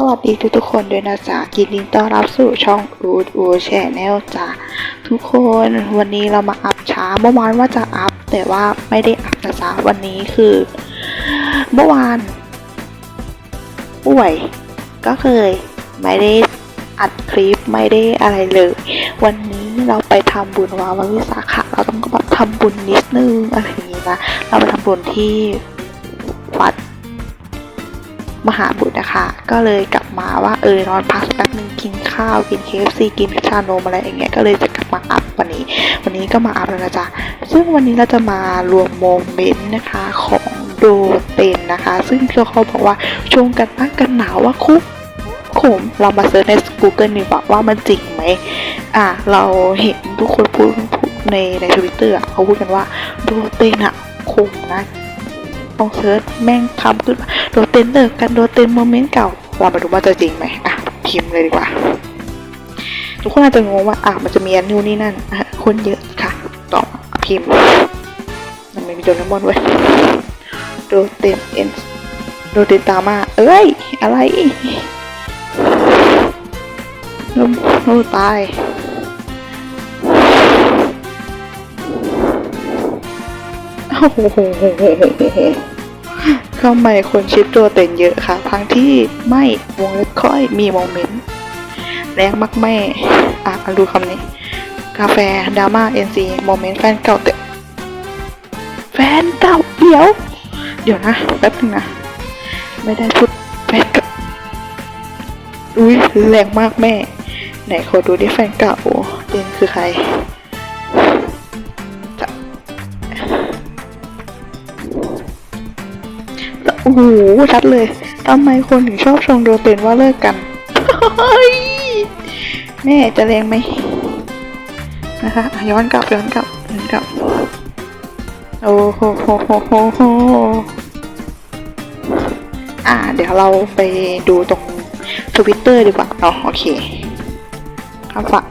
สวัสดีทุกทุกๆคนด้วยนะจ๊ะยินดีต้อนรับสู่ช่องอูดอูแชนแนลจ้ะทุกคนวันนี้เรามาอัพช้าเมื่อวานว่าจะอัพแต่ว่าไม่ได้อัพนะจ๊ะวันนี้คือ เมื่อวานป่วย ก็เคยไม่ได้อัดคลิปไม่ได้อะไรเลย วันนี้เราไปทำบุญวาวันวิสาขะเราต้องแบบทำบุญนิดนึงอะไรอย่างนี้นะเราไปทำบุญที่วัด มหาบุตรนะคะ ก็เลยกลับมาว่าเออนอนพักแป๊บนึงกินข้าวกิน KFC กินชานมอะไรอย่างเงี้ยก็เลยจะกลับมาอัพวันนี้ วันนี้ก็มาอัพแล้วนะจ๊ะซึ่งวันนี้เราจะมารวมโมเมนต์นะคะของโดเต็นนะคะ ซึ่งเขาเขาบอกว่าชงกันบ้งกันหนาวว่าคุกขมเรามาเซิร์ชใน Google ดีกว่าว่ามันจริงไหมอะเราเห็นทุกคนพูดพูดในในทวิตเตอร์เขาพูดกันว่าโดเต็นอะขมนะ ต้องเซิร์ชแม่งทำขึ้นมาโดเต็นเลิกกันโดเต็นโมเมนต์เก่าเรามาดูว่าจะจริงไหมอะพิมพ์เลยดีกว่า ทุกคนอาจจะงงว่าอะมันจะมีอันนู่นนี่นั่นอะคนเยอะค่ะต่อพิมพ์มันไม่มีโดนน้ำมนเว้ยโดเต็นเอ็นโดเต็นตามาเอ้ยอะไรลมลมตาย โอ้โหทำไมคนชิปตัวเต็นเยอะคะทั้งที่ไม่วงเล็บค่อยมีโมเมนต์แรงมากแม่อะมาดูคำนี้ กาแฟดราม่าเอ็นซีโมเมนต์แฟนเก่าเตะแฟนเก่าเดี๋ยว เดี๋ยวนะแป๊บนึงนะ ไม่ได้พูดแฟนเก่าอุ้ยแรงมากแม่ ไหนขอดูดิแฟนเก่าเต็นคือใคร โอ้โหชัดเลยทำไมคนถึงชอบชงโดเต็นว่าเลิกกันแม่จะแรงไหมนะคะอะย้อนกลับย้อนกลับย้อนกลับ โอ้โหโหโหโหโหอ่า เดี๋ยวเราไปดูตรงทวิตเตอร์ดีกว่าเนาะโอเคคำฝาก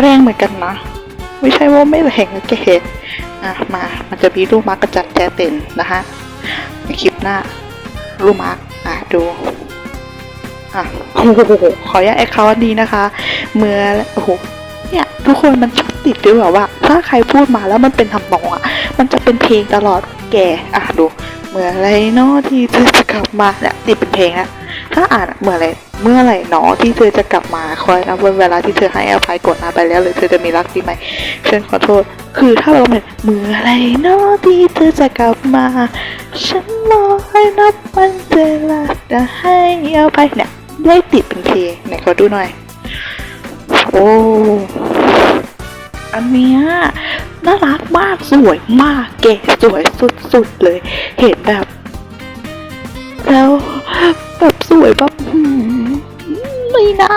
แรงเหมือนกันนะ ไม่ใช่ว่าไม่แรงนะแกอะมา มันจะมีรูปมาร์กกระจัดแจเต็นนะคะในคลิปหน้า รูปมาร์กอะดูอะโอ้โหขออนุญาตแอคเคาท์นี้นะคะ เมื่อโอ้โหเนี่ยทุกคนมันชอบติดด้วยแบบว่า ถ้าใครพูดมาแล้วมันเป็นทำนองอะ มันจะเป็นเพลงตลอดแกอะดู เมื่อไรเนาะที่เธอจะกลับมาเนี่ยติดเป็นเพลงอะถ้าอ่านเมื่อไร เมื่อไหร่หนอที่เธอจะกลับมาคอยนะวันเวลาที่เธอให้อภัยกดมาไปแล้วหรือเธอจะมีรักที่ใหม่ฉันขอโทษ คือถ้าเราเป็นเมื่อไรเนาะที่เธอจะกลับมา ฉันรอให้นับวันเวลาจะให้อภัยเนี่ยได้ติดเป็นเพลงไหนขอดูหน่อย โอ้อันเนี้ยน่ารักมากสวยมากเก๋สวยสุดๆเลย เห็นแบบ แล้วแบบสวยแบบ ไม่นะ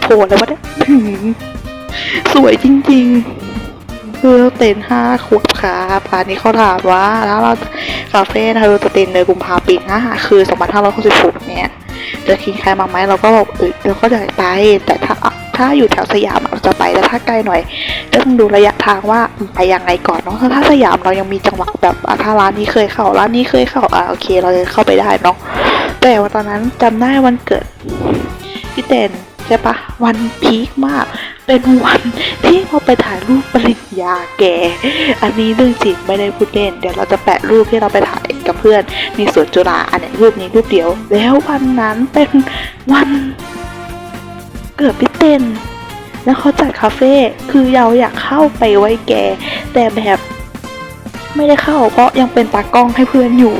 โผล่แล้ววะเนี่ยสวยจริงๆ คือเราเต้นห้าขวบค่ะป่านนี้เขาถามว่าแล้วเราคาเฟ่นะคะเราจะเต้นในกุมภาพันธ์หน้าคือ2566เนี่ย จะคิดใครมาไหมเราก็บอกเออเราก็จะไปแต่ถ้า ถ้าอยู่แถวสยามเราจะไปแต่ถ้าใกลหน่อยก็ต้องดูระยะทางว่าไปยังไงก่อนเนาะถ้าถ้าสยามเรายังมีจังหวะแบบอะถ้าร้านนี้เคยเข้าร้านนี้เคยเข้าอะโอเค เราจะเข้าไปได้เนาะแต่ว่าตอนนั้นจำได้วันเกิดพี่เต้นใช่ปะวันพีคมาก เป็นวันที่เราไปถ่ายรูปปริญญาแก อันนี้เรื่องจริงไม่ได้พูดเล่น เดี๋ยวเราจะแปะรูปที่เราไปถ่ายกับเพื่อนในสวนจุฬาอันนี้รูปนี้รูปเดียว แล้ววันนั้นเป็นวัน เกิดพี่เต้น แล้วเขาจัดคาเฟ่คือเราอยากเข้าไปไว้แก แต่แบบไม่ได้เข้าเพราะยังเป็นตากล้องให้เพื่อนอยู่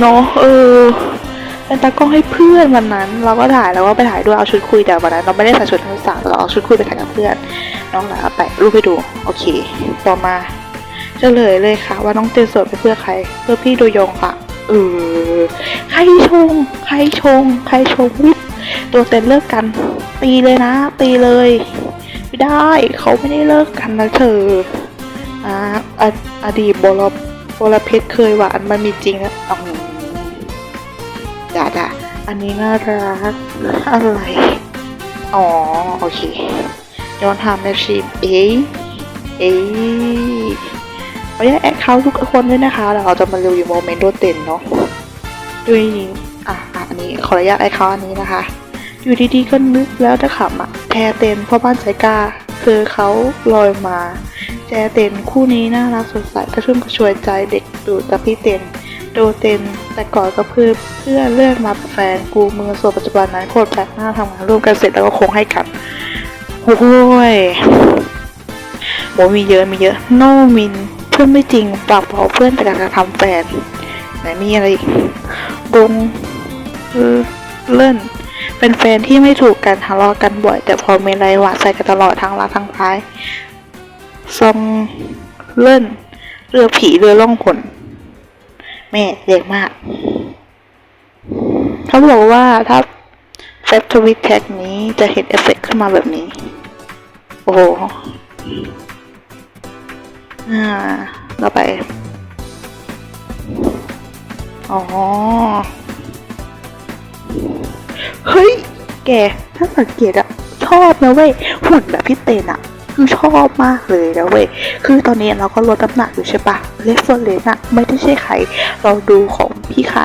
เนาะเออเป็นตากล้องให้เพื่อนวันนั้น เราก็ถ่ายแล้วก็ไปถ่ายด้วยเอาชุดคุยแต่วันนั้นเราไม่ได้ใส่ชุดนักศึกษาเราเอาชุดคุยไปถ่ายกับเพื่อน น้องหลาแปะรูปให้ดู โอเค ต่อมาเฉลยเลยค่ะ ว่าน้องเจนโสดเป็นเพื่อใคร เพื่อพี่ดูยงค่ะเออใครชง ใครชง ใครชงวิบ ตัวเต็นเลิกกัน ตีเลยนะ ตีเลย ไม่ได้เขาไม่ได้เลิกกันนะเธออ่าออดีตบลบลเพชรเคยว่าอันมันมีจริงนะอ๋อด่าด่าอันนี้น่ารักอะไร อ๋อ โอเค ย้อนทำแมชชีนเอ๊เอ้ยขออนุญาตแอคเคาท์ทุกคนด้วยนะคะเดี๋ยวเราจะมารีวิวโมเมนต์โดดเด่นเนาะด้วยอะอะ อันนี้ขออนุญาตแอคเคาท์อันนี้นะคะ อยู่ดีๆก็นึกแล้วจะขำอะแพรเต็นพ่อบ้านใจกล้าคือเขาลอยมา แจเต็นคู่นี้น่ารักสดใสกระชุ่มกระชวยใจเด็กดูต่พี่เต็นโดเต็นแต่ก่อนก็เพื่อเพื่อเลื่อนมาเป็นแฟนกูมือส่วนปัจจุบันนั้นโคตรแปลกหน้าทำงานร่วมกันเสร็จแล้วก็คงให้กันโอ้ยโหมีเยอะมีเยอะ โนมินเพื่อนไม่จริงปรับเผาเพื่อนแต่การกระทำแฟนไหนมีอะไรอีกดงเออเลื่อน เป็นแฟนที่ไม่ถูกกันทะเลาะกันบ่อย แต่พอมีอะไรหวานใส่กันตลอดทั้งรักทั้งท้ายซองเล่นเรือผีเรือล่องหนแม่เด็กมาก เขาบอกว่าถ้าเซตทวิตแท็กนี้จะเห็นเอฟเฟกขึ้นมาแบบนี้ โอ้โหอ่าเราไป อ๋อ เฮ้ย แก ถ้าสังเกตอะชอบนะเว้ยหุ่นแบบพี่เตนอะคือชอบมากเลยนะเว้ย คือตอนนี้เราก็ลดน้ำหนักอยู่ใช่ปะเลฟเฟอร์เลนอะไม่ได้ใช่ใคร เราดูของพี่ไค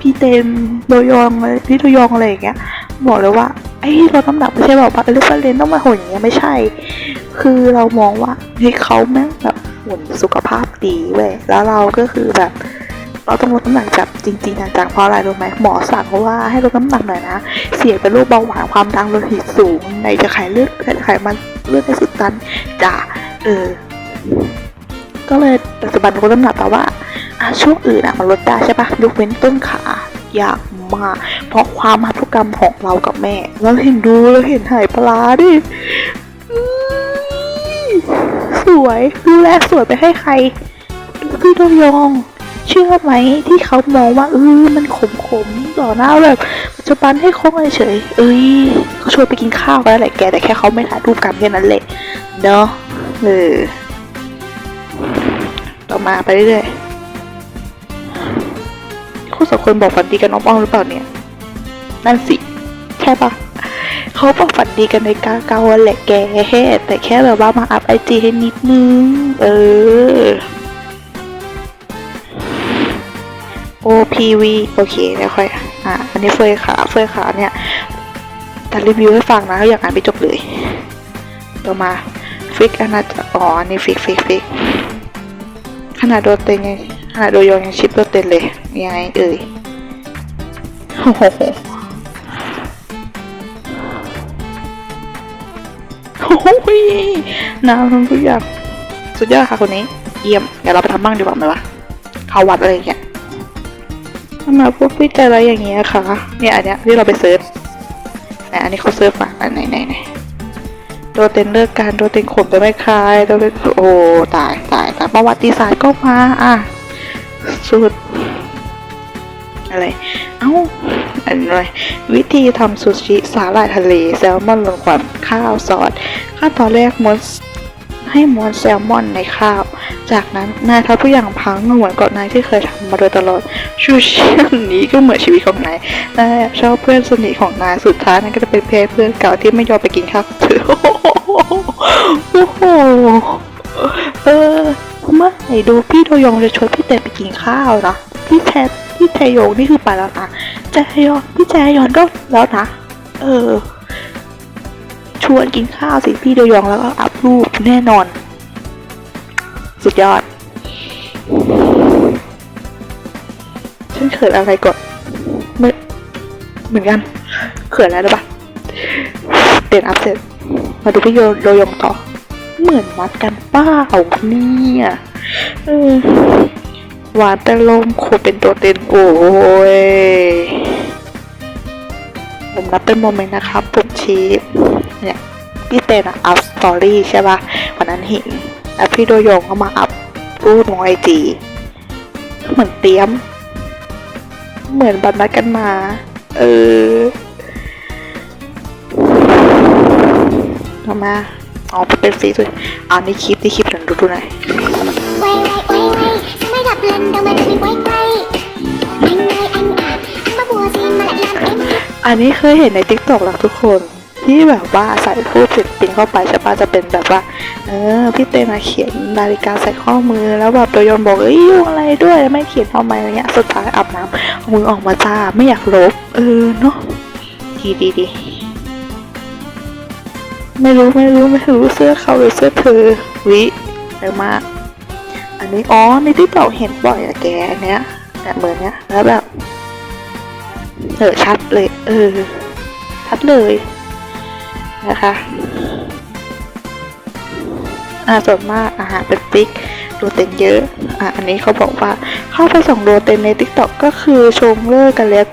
พี่เตนโดยองพี่โดยองอะไรอย่างเงี้ย บอกเลยว่าไอ้ลดน้ำหนักไม่ใช่แบบว่าเลฟเฟอร์เลนต้องมาหุ่นอย่างเงี้ยไม่ใช่ คือเรามองว่าเฮ้ยเขาแม่งแบบหุ่นสุขภาพดีเว้ย แล้วเราก็คือแบบ เราต้องลดน้ำหนักแบบจริงๆจังๆเพราะอะไรรู้ไหมหมอสั่งเพราว่าให้ลดน้ำหนักหน่อยนะ เสี่ยงเป็นโรคเบาหวานความดันโลหิตสูงในจะไขเลือดไขมันเลือดในสุดตันจ้ะเออ ก็เลยปัจจุบันลดน้ำหนักแต่ว่าอะช่วงอื่นอะมันลดได้ใช่ปะยกเว้นต้นขายากมาก เพราะความพันธุกรรมของเรากับแม่เราเห็นดูเราเห็นหายปลาดิสวยดูแลสวยไปให้ใครพี่ตัวยอง เชื่อไหมที่เขามองว่าเออมันขมขมๆต่อหน้าแบบปัจจุบันให้คงเฉยเอ้ยเขาชวนไปกินข้าวกันแล้วแหละแกแต่แค่เขาไม่ถ่ายรูปกันแค่นั้นแหละเนาะเออต่อมาไปเรื่อยๆคู่สองคนบอกฝันดีกันน้องป้องหรือเปล่าเนี่ย นั่นสิใช่ปะเขาบอกฝันดีกันในกาเกาแหละแกแต่แค่แบบว่ามาอัพไอจีให้นิดนึง เออ OPV โอเคแล้วค่อยอะอันนี้เฟยขาเฟยขาเนี่ยแต่รีวิวให้ฟังนะอยากอ่านไปจบเลย ต่อมาฟิกอนาจอ๋อนนี้ฟิกฟิกฟิกขนาดโดนเต็นยังขนาดโดนโยนยังชิปโดนเต็นเลยยังไงเอ่ยโอ้โหโอ้โหน้ำทุกอย่างสุดยอดค่ะคนนี้ เยี่ยม เดี๋ยวเราไปทำบ้างดีกว่าไหมวะเขาวัดอะไรอย่างเงี้ย ทำไมพวกพี่ใจร้ายอย่างเงี้ยค่ะ เนี่ยอันเนี้ยที่เราไปเซิร์ชไหนอันนี้เขาเซิร์ชอะอันไหนไหนไหนโดเต็นเลิกการโดเต็นข่มไปไม่คลายโดเป็นโอ้ตายตายตายประวัติศาสตร์ก็มาอะสุดอะไร เอ้าอันไรวิธีทำซูชิสาหร่ายทะเล แซลมอนลงควันข้าวซอสขั้นตอนแรกม้วนให้ม้วนแซลมอนในข้าว จากนั้นนายทำทุกอย่างพังเหมือนกับนายที่เคยทำมาโดยตลอด ชูชีพนี้ก็เหมือนชีวิตของนายนายแอบชอบเพื่อนสนิทของนายสุดท้ายนายก็จะเป็นเพื่อนเพื่อนเก่าที่ไม่ยอมไปกินข้าวกับเธอโอ้โหเออไม่ดูพี่โดยองจะชวนพี่เตไปกินข้าวนะพี่แทพี่แทยงนี่คือไปแล้วนะแจยอนพี่แจยอนก็แล้วนะเออ ชวนกินข้าวสิพี่โดยองแล้วก็อัพรูปแน่นอน สุดยอด ฉันเขินอะไรก่อนเหมือนเหมือนกัน เขินอะไรหรือปะเปลี่ยนอัพเสร็จมาดูพี่โยโดยงต่อ เหมือนมัดกันป้าเนี่ยหวานแต่ลมโคเป็นตัวเต็นโอ้ยผมรับเป็นโมเมนต์นะครับผมชีฟเนี่ยพี่เต้นอะอัพสตอรี่ใช่ป่ะวันนั้นเห็น แล้วพี่โดยงเขามาอัพรูปองไอจีเหมือนเตรียม เหมือนบัตนัดกันมา เออต่อมาอ๋อเป็นสีด้วยอ๋อนี่คลิปนี่คลิปหนึ่งดูดูหน่อยอันนี้เคยเห็นในติ๊กต็อกแล้วทุกคน ที่แบบว่าใส่รูปศิลปินเข้าไปใช่ปะจะเป็นแบบว่า เออพี่เตมาเขียนนาฬิกาใส่ข้อมือแล้วแบบโดยนบอกเอ้ยยุ่งอะไรด้วยไม่เขียนทำไมอะไรเงี้ยสุดท้ายอาบน้ำมือออกมาจ้าไม่อยากลบ เออเนาะดีดีดีไม่รู้ไม่รู้ไม่รู้เสื้อเขาหรือเสื้อเธอวิเยอะมาก อันนี้อ๋อในที่เต่าเห็นบ่อยอะแกอันเนี้ยแบบเหมือนเนี้ยแล้วแบบเออชัดเลย เออชัดเลย นะคะอ่าส่วนมากอาหารเป็นปิ๊กโดเต็นเยอะ อะ อันนี้เขาบอกว่าเข้าไปส่งโดเต็นใน t ิ k t o k ก็คือชงเลิกกันแล้ว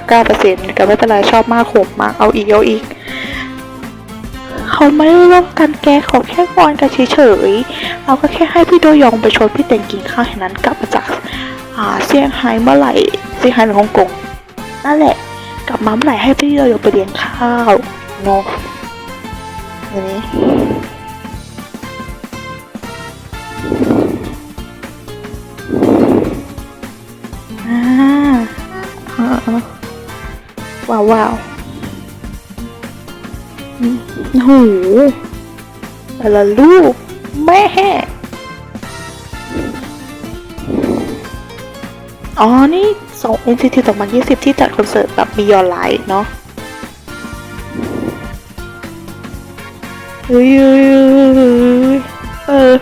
99.999%ก็ไม่เป็นไรชอบมากขมมาก เอาอีก เอาอีก เขาไม่ได้ร่วมกันแกขาแค่งอนกันเฉยๆ เราก็แค่ให้พี่โดยองไปชวนพี่เต็งกินข้าวแค่นั้นกลับมาจากอ่าเซี่ยงไฮ้เมื่อไหร่เซี่ยงไฮ้หรือฮ่องกง นั่นแหละ กลับมาเมื่อไหร่ให้พี่โดยองไปเลี้ยงข้าว นาะอย่างนี้อ่าอ่าว้าวว้าวอืมโอ้โหแต่ละลูก แม่ อ๋อ นี่สอง NCT 2020 ที่จัดคอนเสิร์ตแบบมียอนไลท์เนาะ เฮ้ยเออ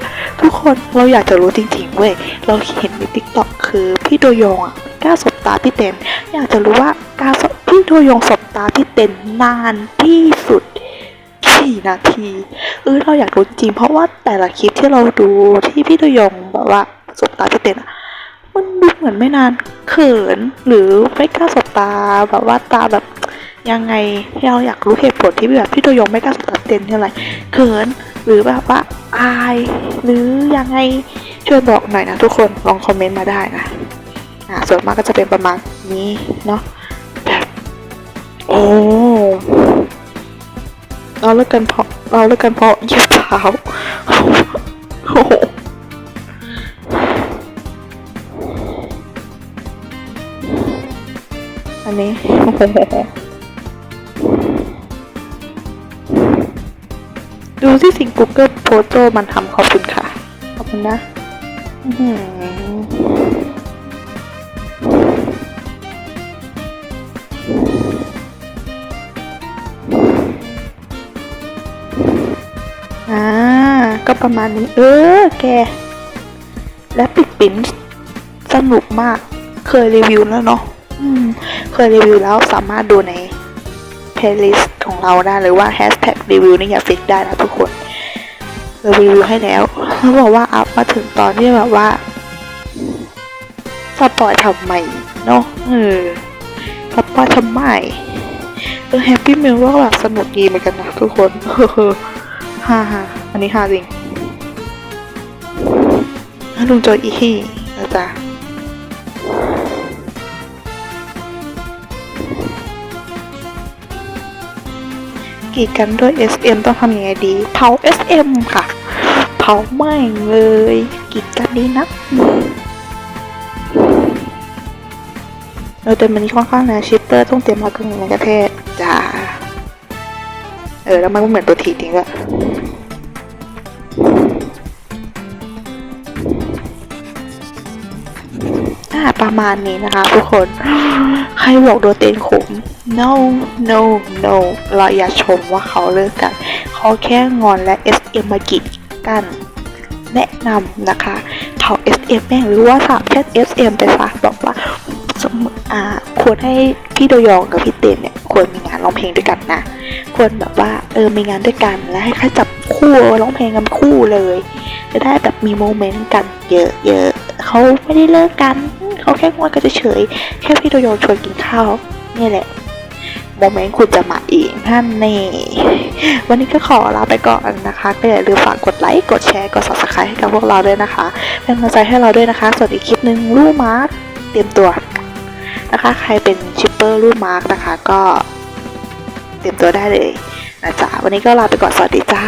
ทุกคนเราอยากจะรู้จริงๆเว้ยเราเห็นในติ๊กต็อกคือพี่โดยองอะกล้าสบตาพี่เต็นอยากจะรู้ว่าการสบพี่โดยองสบตาพี่เต็นนานที่สุดกี่นาทีเออเราอยากรู้จริงๆเพราะว่าแต่ละคลิปที่เราดูที่พี่โดยองแบบว่าสบตาพี่เต็นอะมันดูเหมือนไม่นานเขินหรือไม่กล้าสบตาแบบว่าตาแบบ ยังไงเราอยากรู้เหตุผลที่แบบพี่โดยงไม่กล้าสบตาพี่เต็นที่อะไรเขินหรือแบบว่าอาย หรือยังไงช่วยบอกหน่อยนะทุกคนลองคอมเมนต์มาได้นะอ่าส่วนมากก็จะเป็นประมาณนี้เนาะแบบโอ้เราเลิกกันเพราะเราเลิกกันเพราะเหยียบเท้าโอ้โหอันนี้ ดูที่สิ่ง Google โพสโตมันทำขอบคุณค่ะ ขอบคุณนะอ่า ก็ประมาณนี้ เออ แก และปิดปิ้นสนุกมาก เคยรีวิวแล้วเนาะอืมเคยรีวิวแล้วสามารถดูใน playlist ของเราได้หรือว่า hashtag รีวิวนี่อย่าฟิกได้นะทุกคนเรารีวิวให้แล้วเขาบอกว่าอัพมาถึงตอนที่แบบว่าสปอยทำไมเนาะเออสปอยทำไมเออแฮปปี้มิลก็แบบสนุกดีเหมือนกันนะทุกคนเออฮ่าฮ่าอันนี้ฮ่าจริงลุงโจอีฮีนะจ๊ะ กีดกันด้วย SM ต้องทำยังไงดี เผา SM ค่ะ เผาไม่เลยกีดกันดีนักเออแต่มันนี้ค่อนข้างนะชิปเตอร์ต้องเตรียมมาเครื่งในกระเทศจ้าเออแล้วมันก็เหมือนตัวทีจริงอะอ่าประมาณนี้นะคะทุกคน ใครบอกโดเตนขม no no no เราอย่าชมว่าเขาเลิกกัน เขาแค่งอนและ SM มากีดกัน แนะนำนะคะเผา SM แม่งหรือว่าสามแชท SM ไปซะบอกว่าสมมติอ่าควรให้พี่โดยองกับพี่เต้นเนี่ยควรมีงานร้องเพลงด้วยกันนะ ควรแบบว่าเออมีงานด้วยกันแล้วให้เขาจับคู่ร้องเพลงกันคู่เลย จะได้แบบมีโมเมนต์กันเยอะๆเขาไม่ได้เลิกกัน เขาแค่งอนกันเฉยแค่พี่โดยองชวนกินข้าวนี่แหละ โมเมนต์คุณจะมาเองท่านเน่วันนี้ก็ขอลาไปก่อนนะคะก็อย่าลืมฝากกดไลค์ กดแชร์ กด subscribe ให้กับพวกเราด้วยนะคะ เป็นกำลังใจให้เราด้วยนะคะ ส่วนอีกคลิปหนึ่งรูมาร์คเตรียมตัวนะคะ ใครเป็นชิปเปอร์รุ่มาร์กนะคะ ก็เตรียมตัวได้เลยนะจ๊ะวันนี้ก็ลาไปก่อนสวัสดีจ้า